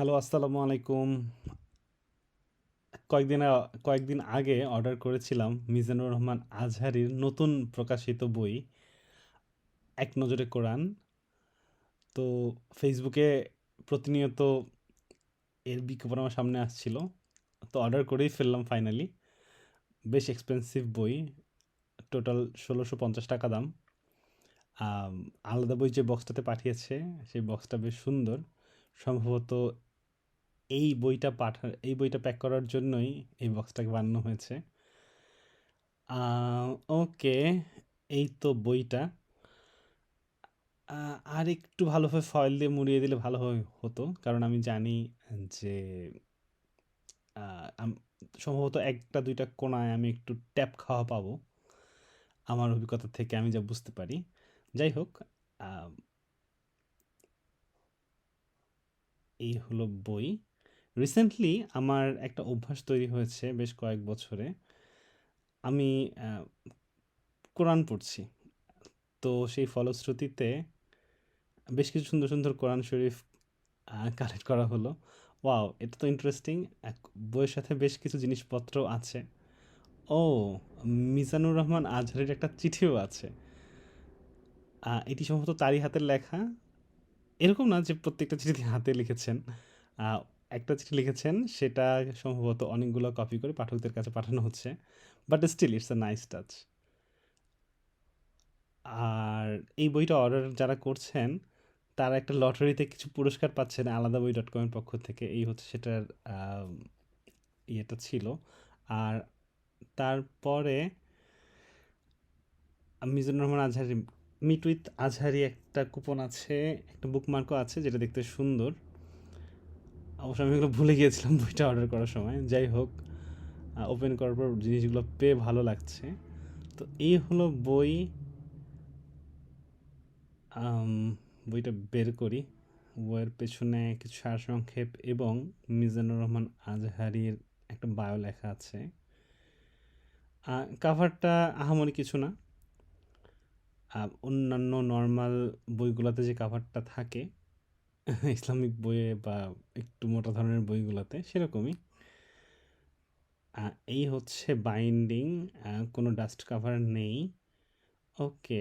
Hello, আসসালামু আলাইকুম। কয়েকদিন কয়েকদিন আগে অর্ডার করেছিলাম মিজানুর রহমান আজহারির নতুন প্রকাশিত বই, এক নজরে কোরআন। তো ফেসবুকে প্রতিনিয়ত এর বিজ্ঞাপন আমার সামনে আসছিল। তো অর্ডার করেই ফেললাম ফাইনালি। বেশ এক্সপেন্সিভ বই টোটাল ষোলোশো পঞ্চাশ টাকা দাম। আলাদা বই যে বক্সটাতে পাঠিয়েছে, সেই বক্সটা বেশ সুন্দর। সম্ভবত এই বইটা পাঠা, এই বইটা প্যাক করার জন্যই এই বক্সটাকে বানানো হয়েছে। ওকে এই তো বইটা। আর একটু ভালোভাবে ফয়েল দিয়ে মুড়িয়ে দিলে ভালো হতো, কারণ আমি জানি যে সম্ভবত একটা দুইটা কোণায় আমি একটু ট্যাপ খাওয়া পাবো। আমার অভিজ্ঞতা থেকে আমি যা বুঝতে পারি। যাই হোক এই হলো বই। রিসেন্টলি আমার একটা অভ্যাস তৈরি হয়েছে বেশ কয়েক বছরে। আমি কোরআন পড়ছি। তো সেই ফলশ্রুতিতে বেশ কিছু সুন্দর সুন্দর কোরআন শরীফ কালেক্ট করা হলো। ওয়াও এটা তো ইন্টারেস্টিং এক বইয়ের সাথে বেশ কিছু জিনিসপত্র আছে। ও, মিজানুর রহমান আজহারের একটা চিঠিও আছে। এটি সম্ভবত তারই হাতের লেখা। এরকম না যে প্রত্যেকটা চিঠি হাতে লিখেছেন। একটা চিঠি লিখেছেন, সেটা সম্ভবত অনেকগুলো কপি করে পাঠকদের কাছে পাঠানো হচ্ছে। But still it's a nice touch আর এই বইটা অর্ডার যারা করছেন, তারা একটা লটারিতে কিছু পুরস্কার পাচ্ছেন আলাদা বই ডট কমের পক্ষ থেকে। এই হচ্ছে সেটার ইয়েটা ছিল। আর তারপরে মিজানুর রহমান আজহারি মিট উইথ আজহারি একটা কুপন আছে, একটা বুকমার্কও আছে, যেটা দেখতে সুন্দর। অবশ্য আমি এগুলো ভুলে গিয়েছিলাম বইটা অর্ডার করার সময়। যাই হোক ওপেন করার পর জিনিসগুলো পেয়ে ভালো লাগছে। তো এই হলো বই। বইটা বের করি। বইয়ের পেছনে কিছু সারসংক্ষেপ এবং মিজানুর রহমান আজহারির একটা বায়ো লেখা আছে। কাভারটা আহামরি কিছু না। অন্যান্য নর্মাল বইগুলোতে যে কাভারটা থাকে ইসলামিক বইয়ে বা একটু মোটা ধরনের বইগুলোতে সেরকমই। এই হচ্ছে বাইন্ডিং কোনো ডাস্ট কাভার নেই। ওকে।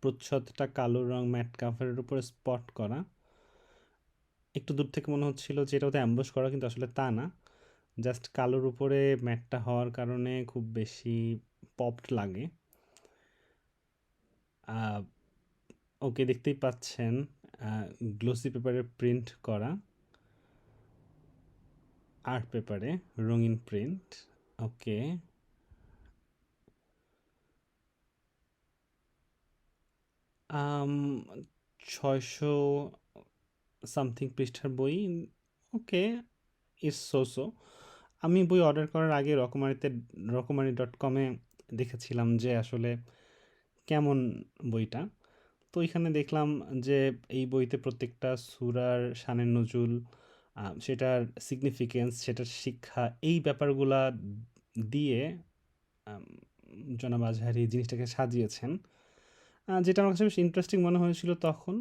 প্রচ্ছদটা কালো রং ম্যাট কাভারের উপরে স্পট করা। একটু দূর থেকে মনে হচ্ছিল যে এটা ওতে অ্যাম্বস করা, কিন্তু আসলে তা না। জাস্ট কালোর উপরে ম্যাটটা হওয়ার কারণে খুব বেশি পপড লাগে। ওকে দেখতেই পাচ্ছেন গ্লোসি পেপারে প্রিন্ট করা আর্ট পেপারে রঙিন প্রিন্ট ওকে ছয়শো সামথিং পৃষ্ঠার বই, ওকে ইস সো সো আমি বই অর্ডার করার আগে রকমারিতে, রকমারি ডট কমে দেখেছিলাম যে আসলে কেমন বইটা। এখানে দেখলাম যে এই বইতে প্রত্যেকটা সুরার শানের নজুল সেটার সিগনিফিকেন্স সেটার শিক্ষা, এই ব্যাপারগুলা দিয়ে জনাব আজহারি জিনিসটাকে সাজিয়েছেন যেটা আমার কাছে বেশ ইন্টারেস্টিং মনে হয়েছিল তখন।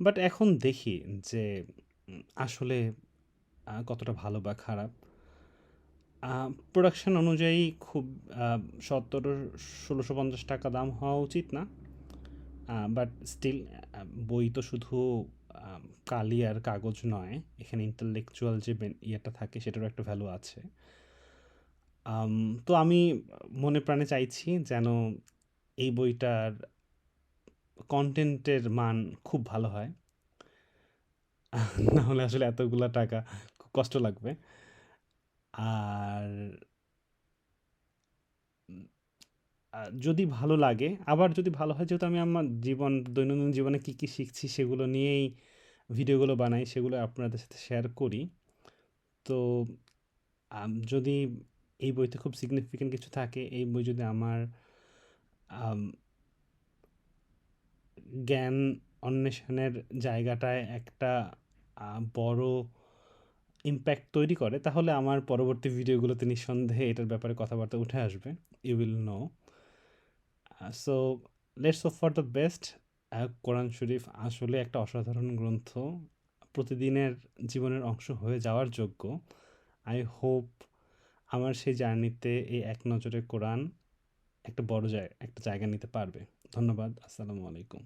বাট এখন দেখি যে আসলে কতটা ভালো বা খারাপ। প্রোডাকশন অনুযায়ী খুব সতেরো ষোলোশো পঞ্চাশ টাকা দাম হওয়া উচিত না। বাট স্টিল বই তো শুধু কালি আর কাগজ নয়, এখানে ইন্টালেকচুয়াল যে ইয়েটা থাকে সেটারও একটা ভ্যালু আছে। তো আমি মনে প্রাণে চাইছি যেন এই বইটার কন্টেন্টের মান খুব ভালো হয়। না হলে আসলে এতগুলা টাকা খুব কষ্ট লাগবে। আর যদি ভালো লাগে, আবার যদি ভালো হয়, যেহেতু আমি আমার জীবন, দৈনন্দিন জীবনে কী কী শিখছি সেগুলো নিয়েই ভিডিওগুলো বানাই, সেগুলো আপনাদের সাথে শেয়ার করি। তো যদি এই বইতে খুব সিগনিফিকেন্ট কিছু থাকে, এই বই যদি আমার জ্ঞান অন্বেষণের জায়গাটায় একটা বড় ইম্প্যাক্ট তৈরি করে, তাহলে আমার পরবর্তী ভিডিওগুলোতে নিঃসন্দেহে এটার ব্যাপারে কথাবার্তা উঠে আসবে। You will know so let's hope for the best Quran Sharif আসলে একটা অসাধারণ গ্রন্থ। প্রতিদিনের জীবনের অংশ হয়ে যাওয়ার যোগ্য। আই হোপ আমার সেই জার্নিতে এই এক নজরে কোরআন একটা বড় জায়গা একটা জায়গা নিতে পারবে। ধন্যবাদ, আসসালামু আলাইকুম।